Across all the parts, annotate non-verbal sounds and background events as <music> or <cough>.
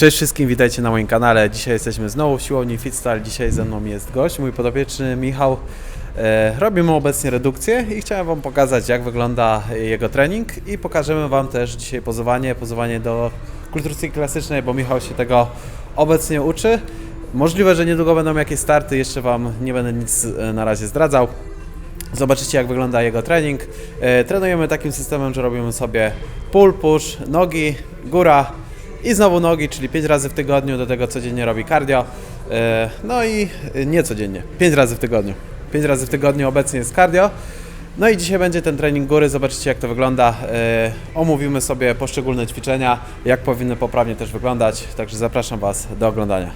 Cześć wszystkim, witajcie na moim kanale. Dzisiaj jesteśmy znowu w siłowni Fitstyle. Dzisiaj ze mną jest gość, mój podopieczny Michał. E, robimy obecnie redukcję i chciałem Wam pokazać, jak wygląda jego trening i pokażemy Wam też dzisiaj pozowanie, pozowanie do kulturystyki klasycznej, bo Michał się tego obecnie uczy. Możliwe, że niedługo będą jakieś starty, jeszcze Wam nie będę nic e, na razie zdradzał. Zobaczycie, jak wygląda jego trening. E, trenujemy takim systemem, że robimy sobie pull, push, nogi, góra i znowu nogi, czyli 5 razy w tygodniu. Do tego codziennie robi cardio. E, no i nie codziennie, 5 razy w tygodniu. 5 razy w tygodniu obecnie jest cardio. No i dzisiaj będzie ten trening góry. Zobaczycie, jak to wygląda. E, omówimy sobie poszczególne ćwiczenia, jak powinny poprawnie też wyglądać. Także zapraszam Was do oglądania.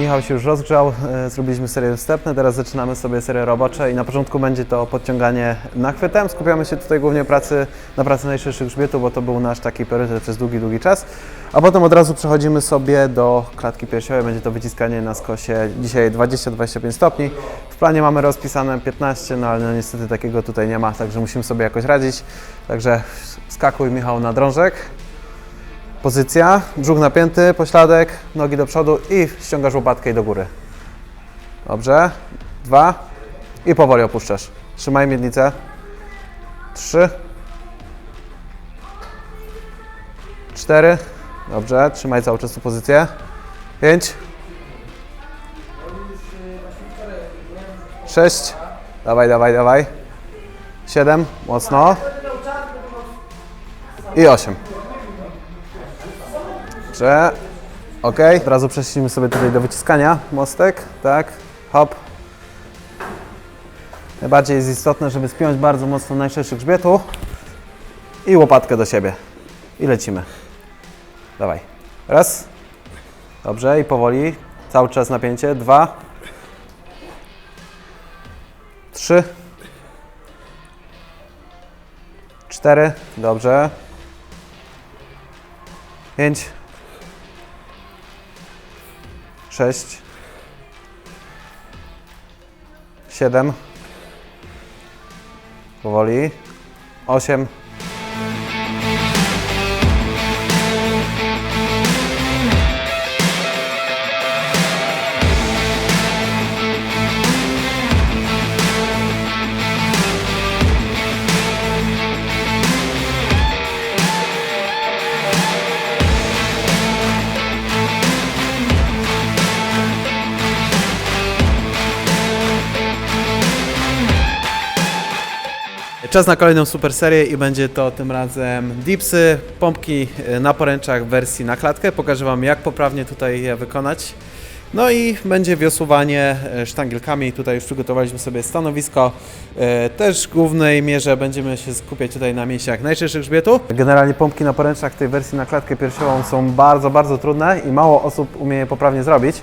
Michał się już rozgrzał, e, zrobiliśmy serię wstępne, teraz zaczynamy sobie serię robocze i na początku będzie to podciąganie nachwytem. Skupiamy się tutaj głównie pracy, na pracy najszerszych grzbietów, bo to był nasz taki priorytet przez długi, długi czas. A potem od razu przechodzimy sobie do klatki piersiowej, będzie to wyciskanie na skosie dzisiaj 20-25 stopni. W planie mamy rozpisane 15, no ale no niestety takiego tutaj nie ma, także musimy sobie jakoś radzić. Także skakuj Michał na drążek. Pozycja, brzuch napięty, pośladek, nogi do przodu i ściągasz łopatkę i do góry. Dobrze. Dwa. I powoli opuszczasz. Trzymaj miednicę. Trzy. Cztery. Dobrze. Trzymaj cały czas tu pozycję. Pięć. Sześć. Dawaj, dawaj, dawaj. Siedem. Mocno. I osiem. Dobrze. Ok. Od razu prześlimy sobie tutaj do wyciskania mostek. Tak. Hop. Najbardziej jest istotne, żeby spiąć bardzo mocno najszerszy grzbietu i łopatkę do siebie. I lecimy. Dawaj. Raz. Dobrze. I powoli. Cały czas napięcie. Dwa. Trzy. Cztery. Dobrze. Pięć. Sześć, siedem, powoli, osiem, Czas na kolejną super serię i będzie to tym razem dipsy, pompki e, na poręczach w wersji na klatkę. Pokażę Wam jak poprawnie tutaj je wykonać. No i będzie wiosłowanie e, sztangielkami. Tutaj już przygotowaliśmy sobie stanowisko. E, Też w głównej mierze będziemy się skupiać tutaj na mięśniach najszerszych grzbietu. Generalnie pompki na poręczach tej wersji na klatkę piersiową są bardzo, bardzo trudne i mało osób umie je poprawnie zrobić.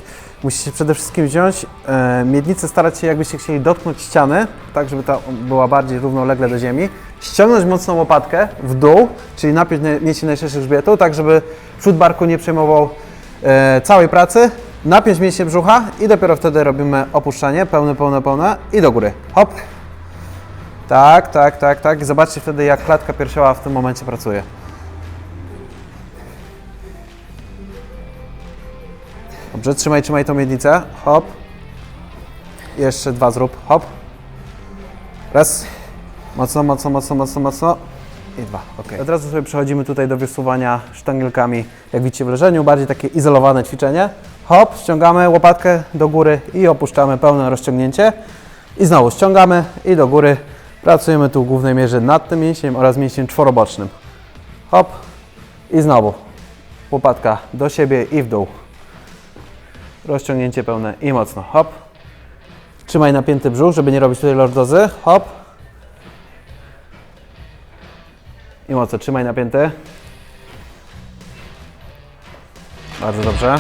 Musicie przede wszystkim wziąć e, miednicę, starać się jakbyście chcieli dotknąć ściany, tak żeby ta była bardziej równolegle do ziemi. Ściągnąć mocną łopatkę w dół, czyli napiąć na- mięsień najszerszych grzbietu, tak żeby przód barku nie przejmował e, całej pracy. Napiąć mięśnie brzucha i dopiero wtedy robimy opuszczanie, pełne, pełne, pełne i do góry. Hop. Tak, tak, tak, tak. Zobaczcie wtedy jak klatka piersiowa w tym momencie pracuje. Dobrze, trzymaj, trzymaj tą miednicę. Hop. Jeszcze dwa zrób. Hop. Raz. Mocno, mocno, mocno, mocno, mocno. I dwa. Ok. Od razu sobie przechodzimy tutaj do wysuwania sztangielkami, jak widzicie w leżeniu. Bardziej takie izolowane ćwiczenie. Hop, ściągamy łopatkę do góry i opuszczamy pełne rozciągnięcie. I znowu ściągamy i do góry. Pracujemy tu w głównej mierze nad tym mięśniem oraz mięśniem czworobocznym. Hop. I znowu. Łopatka do siebie i w dół. Rozciągnięcie pełne i mocno. Hop. Trzymaj napięty brzuch, żeby nie robić tutaj lordozy. Hop. I mocno. Trzymaj napięty. Bardzo dobrze.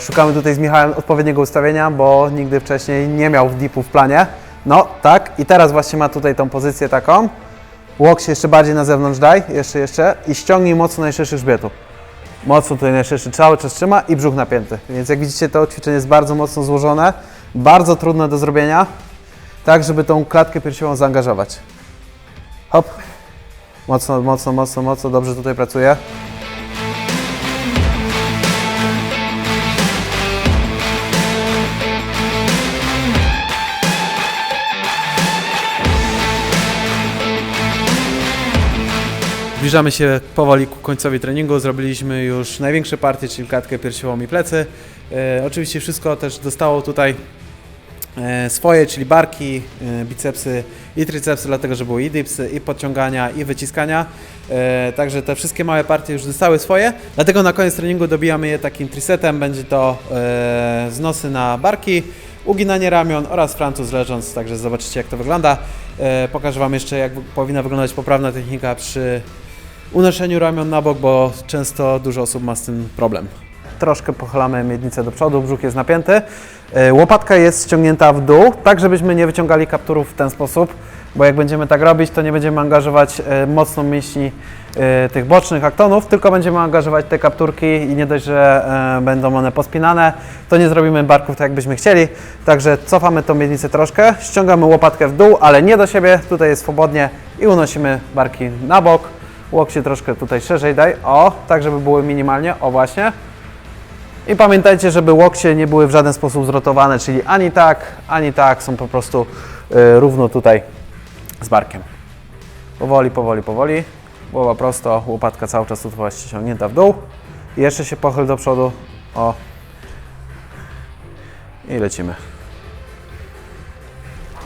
Szukamy tutaj z Michałem odpowiedniego ustawienia, bo nigdy wcześniej nie miał dipu w planie. No, tak. I teraz właśnie ma tutaj tą pozycję taką. Łokcie jeszcze bardziej na zewnątrz daj. Jeszcze, jeszcze. I ściągnij mocno najszerszy grzbietu. Mocno tutaj najszerszy cały czas trzyma i brzuch napięty. Więc jak widzicie to ćwiczenie jest bardzo mocno złożone. Bardzo trudne do zrobienia, tak żeby tą klatkę piersiową zaangażować. Hop. Mocno, mocno, mocno, mocno, dobrze tutaj pracuje. Zbliżamy się powoli ku końcowi treningu. Zrobiliśmy już największe partie, czyli klatkę piersiową i plecy. E, oczywiście wszystko też dostało tutaj e, swoje, czyli barki, e, bicepsy i tricepsy, dlatego że były i dipsy, i podciągania, i wyciskania. E, także te wszystkie małe partie już dostały swoje, dlatego na koniec treningu dobijamy je takim trisetem. Będzie to e, znosy na barki, uginanie ramion oraz francuz leżąc, także zobaczycie jak to wygląda. E, pokażę Wam jeszcze jak powinna wyglądać poprawna technika przy unoszeniu ramion na bok, bo często dużo osób ma z tym problem. Troszkę pochylamy miednicę do przodu, brzuch jest napięty. E, Łopatka jest ściągnięta w dół, tak żebyśmy nie wyciągali kapturów w ten sposób, bo jak będziemy tak robić, to nie będziemy angażować e, mocno mięśni e, tych bocznych aktonów, tylko będziemy angażować te kapturki i nie dość, że będą one pospinane, to nie zrobimy barków tak jakbyśmy chcieli. Także cofamy tą miednicę troszkę, ściągamy łopatkę w dół, ale nie do siebie, tutaj jest swobodnie i unosimy barki na bok. Łokcie troszkę tutaj szerzej daj, o, tak żeby były minimalnie, o właśnie. I pamiętajcie, żeby łokcie nie były w żaden sposób zrotowane, czyli ani tak, ani tak, są po prostu y, równo tutaj z barkiem. Powoli, powoli, powoli. Głowa prosto, łopatka cały czas tu właśnie ściągnięta w dół. I jeszcze się pochyl do przodu, o. I lecimy.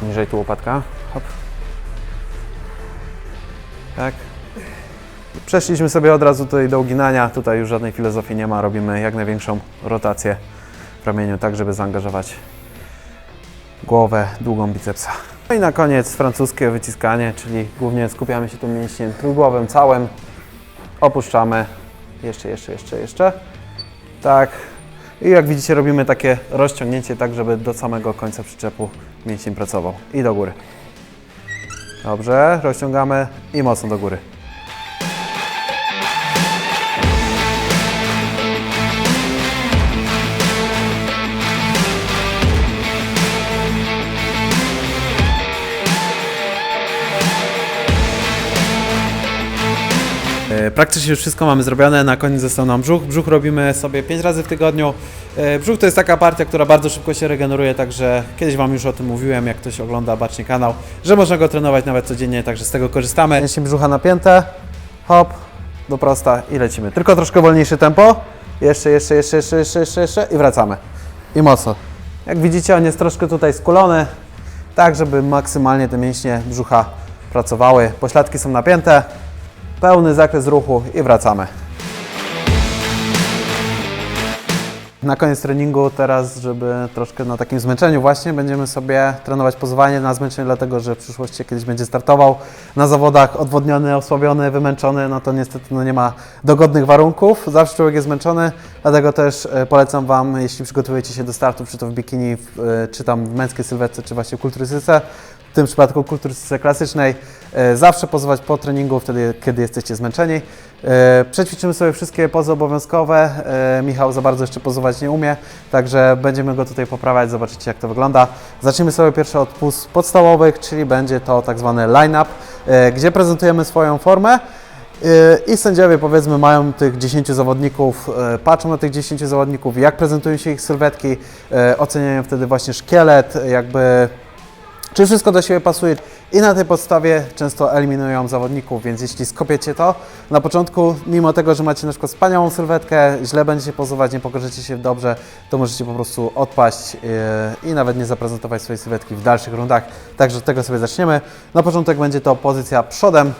Niżej tu łopatka, hop. Tak. Przeszliśmy sobie od razu tutaj do uginania. Tutaj już żadnej filozofii nie ma. Robimy jak największą rotację w ramieniu, tak żeby zaangażować głowę, długą bicepsa. No i na koniec francuskie wyciskanie, czyli głównie skupiamy się tu mięśniem trójgłowym całym. Opuszczamy. Jeszcze, jeszcze, jeszcze, jeszcze. Tak. I jak widzicie robimy takie rozciągnięcie tak, żeby do samego końca przyczepu mięsień pracował. I do góry. Dobrze, rozciągamy i mocno do góry. Praktycznie już wszystko mamy zrobione, na koniec został nam brzuch. Brzuch robimy sobie 5 razy w tygodniu. E, Brzuch to jest taka partia, która bardzo szybko się regeneruje, także kiedyś Wam już o tym mówiłem, jak ktoś ogląda bacznie kanał, że można go trenować nawet codziennie, także z tego korzystamy. Mięśnie brzucha napięte, hop, do prosta i lecimy. Tylko troszkę wolniejsze tempo. Jeszcze, jeszcze, jeszcze, jeszcze, jeszcze, jeszcze, jeszcze i wracamy. I mocno. Jak widzicie, on jest troszkę tutaj skulony, tak żeby maksymalnie te mięśnie brzucha pracowały. Pośladki są napięte, pełny zakres ruchu i wracamy. Na koniec treningu teraz, żeby troszkę na takim zmęczeniu właśnie, będziemy sobie trenować pozowanie na zmęczenie, dlatego że w przyszłości kiedyś będzie startował na zawodach odwodniony, osłabiony, wymęczony, no to niestety no nie ma dogodnych warunków, zawsze człowiek jest zmęczony, dlatego też e, polecam Wam, jeśli przygotowujecie się do startu, czy to w bikini, e, czy tam w męskiej sylwetce, czy właśnie kulturystyce, w tym przypadku kulturystyce klasycznej, e, zawsze pozować po treningu, wtedy kiedy jesteście zmęczeni. E, Przećwiczymy sobie wszystkie pozy obowiązkowe. E, Michał za bardzo jeszcze pozować nie umie, także będziemy go tutaj poprawiać, zobaczycie jak to wygląda. Zacznijmy sobie pierwszy od puz podstawowych, czyli będzie to tak zwany line-up, gdzie prezentujemy swoją formę. I sędziowie powiedzmy mają tych 10 zawodników, patrzą na tych 10 zawodników, jak prezentują się ich sylwetki, oceniają wtedy właśnie szkielet, jakby czy wszystko do siebie pasuje i na tej podstawie często eliminują zawodników, więc jeśli skopiecie to na początku, mimo tego, że macie na przykład wspaniałą sylwetkę, źle będziecie pozować, nie pokażecie się dobrze, to możecie po prostu odpaść yy, i nawet nie zaprezentować swojej sylwetki w dalszych rundach. Także od tego sobie zaczniemy. Na początek będzie to pozycja przodem,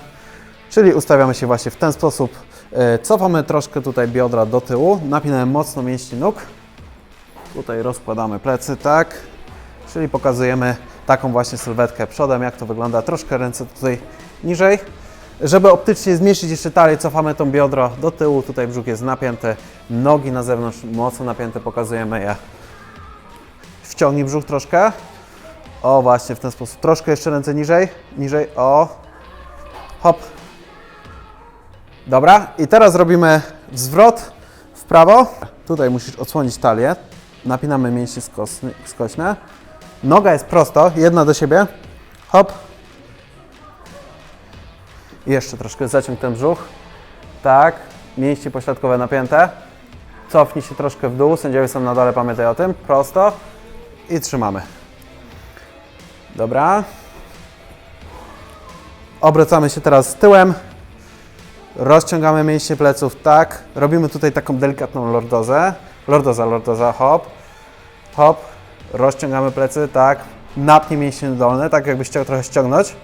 czyli ustawiamy się właśnie w ten sposób. Yy, Cofamy troszkę tutaj biodra do tyłu, napinamy mocno mięśnie nóg. Tutaj rozkładamy plecy, tak. Czyli pokazujemy taką właśnie sylwetkę przodem, jak to wygląda. Troszkę ręce tutaj niżej. Żeby optycznie zmniejszyć jeszcze talię, cofamy tą biodro do tyłu. Tutaj brzuch jest napięty, nogi na zewnątrz mocno napięte, pokazujemy je. Wciągnij brzuch troszkę. O, właśnie w ten sposób. Troszkę jeszcze ręce niżej, niżej, o. Hop. Dobra, i teraz robimy zwrot w prawo. Tutaj musisz odsłonić talię. napinamy mięśnie skośne. Noga jest prosto, jedna do siebie. Hop. I jeszcze troszkę zaciąg ten brzuch. Tak, mięśnie pośladkowe napięte. Cofnij się troszkę w dół, sędziowie są na dole, pamiętaj o tym. Prosto. I trzymamy. Dobra. Obracamy się teraz tyłem. Rozciągamy mięśnie pleców, tak. Robimy tutaj taką delikatną lordozę. Lordoza, lordoza, hop. Hop. Rozciągamy plecy, tak. Napnij mięśnie dolne, tak jakbyś chciał trochę ściągnąć.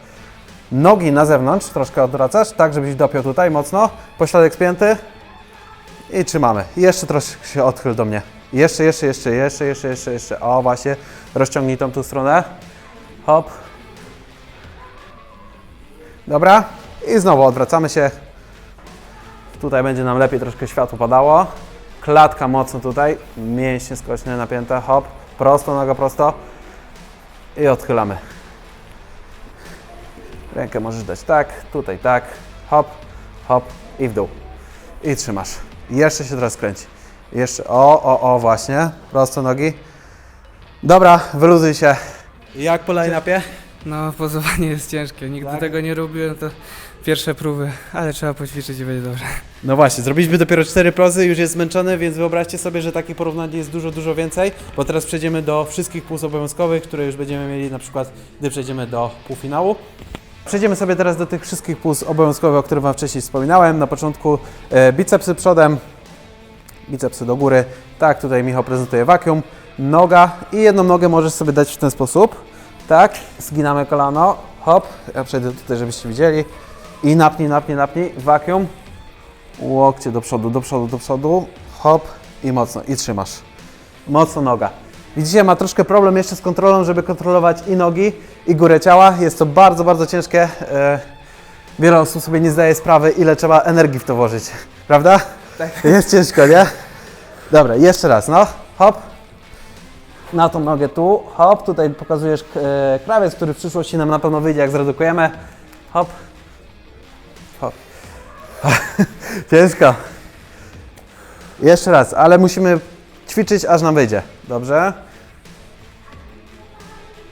Nogi na zewnątrz, troszkę odwracasz, tak żebyś dopiął tutaj mocno. Pośladek spięty. I trzymamy. Jeszcze troszkę się odchyl do mnie. Jeszcze, jeszcze, jeszcze, jeszcze, jeszcze, jeszcze, jeszcze. O, właśnie. Rozciągnij tą tu stronę. Hop. Dobra. I znowu odwracamy się. Tutaj będzie nam lepiej troszkę światło padało. Klatka mocno tutaj. Mięśnie skośne napięte. Hop. Prosto, noga prosto. I odchylamy. Rękę możesz dać tak, tutaj tak. Hop, hop i w dół. I trzymasz. Jeszcze się teraz kręci. Jeszcze, o, o, o, właśnie. Prosto nogi. Dobra, wyluzuj się. Jak po line-upie? No, pozowanie jest ciężkie. Nigdy Tak? tego nie robiłem, to pierwsze próby, ale trzeba poćwiczyć i będzie dobrze. No właśnie, zrobiliśmy dopiero cztery prozy, już jest zmęczony, więc wyobraźcie sobie, że takich porównań jest dużo, dużo więcej, bo teraz przejdziemy do wszystkich płuc obowiązkowych, które już będziemy mieli na przykład, gdy przejdziemy do półfinału. Przejdziemy sobie teraz do tych wszystkich płuc obowiązkowych, o których Wam wcześniej wspominałem. Na początku e, bicepsy przodem, bicepsy do góry. Tak, tutaj Michał prezentuje wakium. Noga i jedną nogę możesz sobie dać w ten sposób. Tak, zginamy kolano, hop, ja przejdę tutaj, żebyście widzieli. I napnij, napnij, napnij, wakium. Łokcie do przodu, do przodu, do przodu. Hop i mocno. I trzymasz. Mocno noga. Widzicie, ma troszkę problem jeszcze z kontrolą, żeby kontrolować i nogi, i górę ciała. Jest to bardzo, bardzo ciężkie. E, Wiele osób sobie nie zdaje sprawy, ile trzeba energii w to włożyć. Prawda? Tak. Jest ciężko, nie? Dobra, jeszcze raz, no. Hop. Na tą nogę tu. Hop. Tutaj pokazujesz e, krawiec, który w przyszłości nam na pewno wyjdzie, jak zredukujemy. Hop. Hop. <laughs> Ciężko. Jeszcze raz, ale musimy ćwiczyć, aż nam wyjdzie. Dobrze?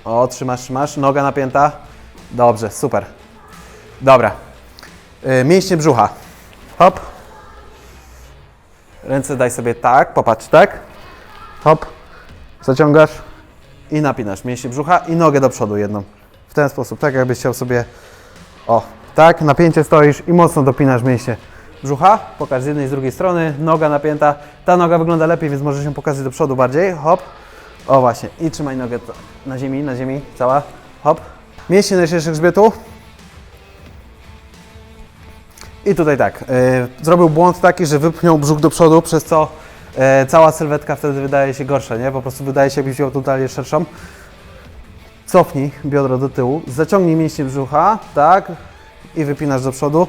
O, trzymasz, trzymasz. Noga napięta. Dobrze, super. Dobra. Y, mięśnie brzucha. Hop. Ręce daj sobie tak, popatrz, tak. Hop. Zaciągasz i napinasz mięśnie brzucha i nogę do przodu jedną. W ten sposób, tak jakbyś chciał sobie... O, tak, napięcie stoisz i mocno dopinasz mięśnie brzucha. Pokaż z jednej i z drugiej strony, noga napięta. Ta noga wygląda lepiej, więc możesz ją pokazać do przodu bardziej. Hop. O właśnie. I trzymaj nogę na ziemi, na ziemi, cała. Hop. Mięśnie najszerszych grzbietu. I tutaj tak, y, zrobił błąd taki, że wypchnął brzuch do przodu, przez co y, cała sylwetka wtedy wydaje się gorsza, nie? Po prostu wydaje się, jakbyś wziął tą talię szerszą. Cofnij biodro do tyłu, zaciągnij mięśnie brzucha, tak, i wypinasz do przodu.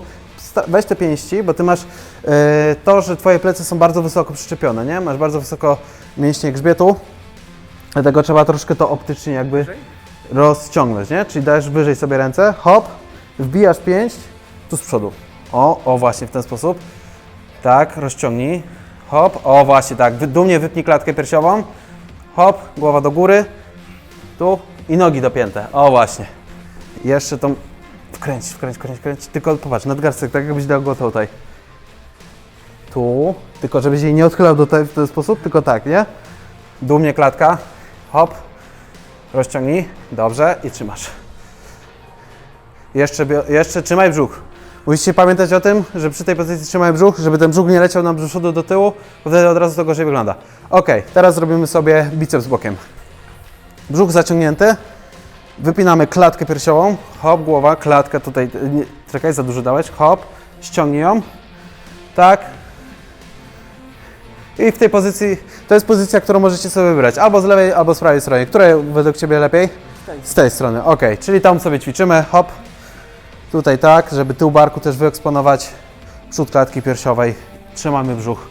Weź te pięści, bo ty masz y, to, że twoje plecy są bardzo wysoko przyczepione, nie? Masz bardzo wysoko mięśnie grzbietu, dlatego trzeba troszkę to optycznie jakby rozciągnąć, nie? Czyli dajesz wyżej sobie ręce, hop, wbijasz pięść, tu z przodu. O, o właśnie w ten sposób. Tak, rozciągnij. Hop, o właśnie tak, dumnie wypnij klatkę piersiową. Hop, głowa do góry. Tu i nogi dopięte. O właśnie. Jeszcze tą wkręć, wkręć, wkręć, wkręć. Tylko popatrz, nadgarstek, tak jakbyś dał go tutaj. Tu, tylko żebyś jej nie odchylał do tej, w ten sposób, tylko tak, nie? Dumnie klatka. Hop. Rozciągnij. Dobrze i trzymasz. Jeszcze, jeszcze trzymaj brzuch. Musicie pamiętać o tym, że przy tej pozycji trzymaj brzuch, żeby ten brzuch nie leciał nam do przodu do tyłu, bo wtedy od razu to gorzej wygląda. Ok, teraz zrobimy sobie biceps bokiem. Brzuch zaciągnięty. Wypinamy klatkę piersiową. Hop, głowa, klatka tutaj. Nie, czekaj, za dużo dałeś. Hop, ściągnij ją. Tak. I w tej pozycji, to jest pozycja, którą możecie sobie wybrać. Albo z lewej, albo z prawej strony. Które według Ciebie lepiej? Z tej strony, ok. Czyli tam sobie ćwiczymy. Hop. Tutaj tak, żeby tył barku też wyeksponować. Przód klatki piersiowej. Trzymamy brzuch.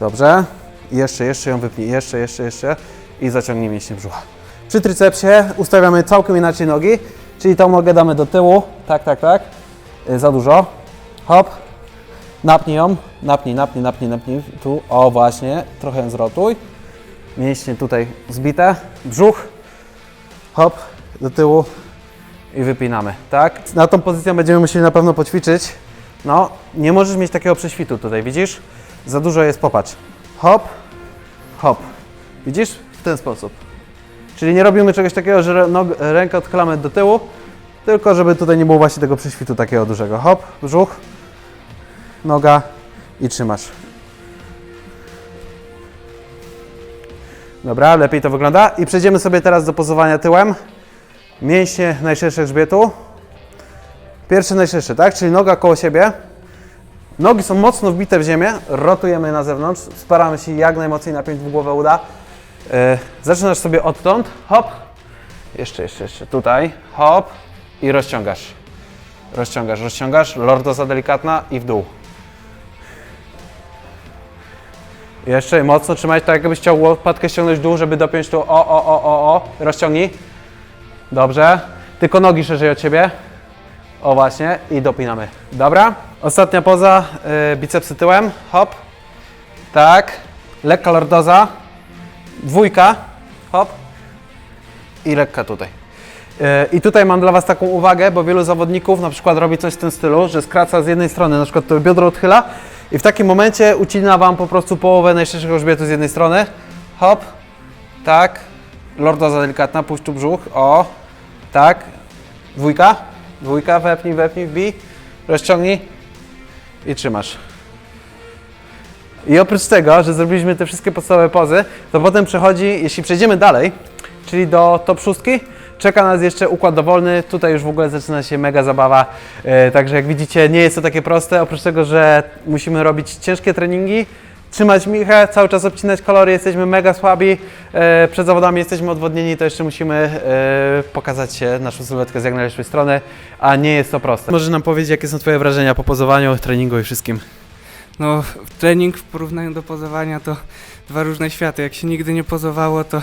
Dobrze. I jeszcze, jeszcze ją wypnij. Jeszcze, jeszcze, jeszcze. I zaciągnij mięśnie brzucha. Przy tricepsie ustawiamy całkiem inaczej nogi. Czyli tą nogę damy do tyłu. Tak, tak, tak. Y, Za dużo. Hop. Napnij ją. Napnij, napnij, napnij, napnij. Tu. O, właśnie. Trochę ją zrotuj. Mięśnie tutaj zbite, brzuch, hop, do tyłu i wypinamy, tak? Na tą pozycję będziemy musieli na pewno poćwiczyć. No, nie możesz mieć takiego prześwitu tutaj, widzisz? Za dużo jest, popatrz. Hop, hop. Widzisz? W ten sposób. Czyli nie robimy czegoś takiego, że nog, rękę odchylamy do tyłu, tylko żeby tutaj nie było właśnie tego prześwitu takiego dużego. Hop, brzuch, noga i trzymasz. Dobra, lepiej to wygląda. I przejdziemy sobie teraz do pozowania tyłem. Mięśnie najszersze grzbietu. Pierwszy najszerszy, tak? Czyli noga koło siebie. Nogi są mocno wbite w ziemię, rotujemy na zewnątrz, staramy się jak najmocniej napiąć w głowę uda. E, zaczynasz sobie odtąd, hop, jeszcze, jeszcze, jeszcze, tutaj, hop i rozciągasz. Rozciągasz, rozciągasz, lordoza delikatna i w dół. Jeszcze mocno trzymać, tak jakbyś chciał łopatkę ściągnąć w dół, żeby dopiąć tu, o, o, o, o, o, rozciągnij. Dobrze, tylko nogi szerzej od Ciebie. O właśnie, i dopinamy. Dobra. Ostatnia poza, y, bicepsy tyłem, hop. Tak. Lekka lordoza. Dwójka, hop. I lekka tutaj. Y, I tutaj mam dla Was taką uwagę, bo wielu zawodników na przykład robi coś w tym stylu, że skraca z jednej strony, na przykład to biodro odchyla i w takim momencie ucina Wam po prostu połowę najszerszego grzbietu z jednej strony. Hop. Tak. Lordoza delikatna, puść tu brzuch. O. Tak. Dwójka. Dwójka, wepnij, wepnij, wbij, rozciągnij i trzymasz. I oprócz tego, że zrobiliśmy te wszystkie podstawowe pozy, to potem przechodzi, jeśli przejdziemy dalej, czyli do top szóstki, czeka nas jeszcze układ dowolny. Tutaj już w ogóle zaczyna się mega zabawa. E, także jak widzicie, nie jest to takie proste. Oprócz tego, że musimy robić ciężkie treningi, trzymać michę, cały czas obcinać kalorie, jesteśmy mega słabi, e, przed zawodami jesteśmy odwodnieni, to jeszcze musimy e, pokazać się naszą sylwetkę z jak najlepszej strony, a nie jest to proste. Możesz nam powiedzieć, jakie są Twoje wrażenia po pozowaniu, treningu i wszystkim? No, trening w porównaniu do pozowania to dwa różne światy. Jak się nigdy nie pozowało, to,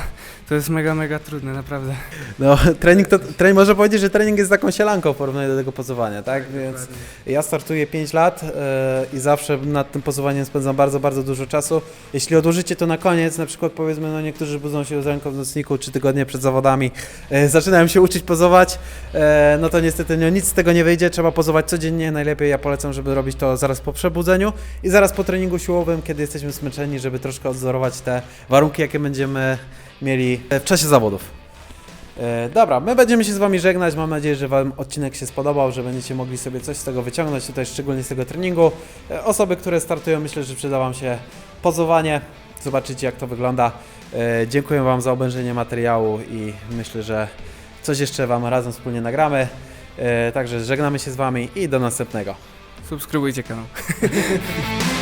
to jest mega, mega trudne, naprawdę. No, trening to, trening, można powiedzieć, że trening jest taką sielanką w porównaniu do tego pozowania, tak? Więc ja startuję 5 lat e, i zawsze nad tym pozowaniem spędzam bardzo, bardzo dużo czasu. Jeśli odłożycie to na koniec, na przykład powiedzmy, no niektórzy budzą się z ręką w nocniku, czy tygodnie przed zawodami, e, zaczynają się uczyć pozować, e, no to niestety no, nic z tego nie wyjdzie, trzeba pozować codziennie, najlepiej ja polecam, żeby robić to zaraz po przebudzeniu i zaraz po treningu siłowym, kiedy jesteśmy zmęczeni, żeby troszkę odzorować te warunki, jakie będziemy mieli w czasie zawodów. E, dobra, my będziemy się z Wami żegnać. Mam nadzieję, że Wam odcinek się spodobał, że będziecie mogli sobie coś z tego wyciągnąć, tutaj szczególnie z tego treningu. E, osoby, które startują, myślę, że przyda Wam się pozowanie. Zobaczycie, jak to wygląda. E, dziękuję Wam za obejrzenie materiału i myślę, że coś jeszcze Wam razem wspólnie nagramy. Także żegnamy się z Wami i do następnego. Subskrybujcie kanał. <laughs>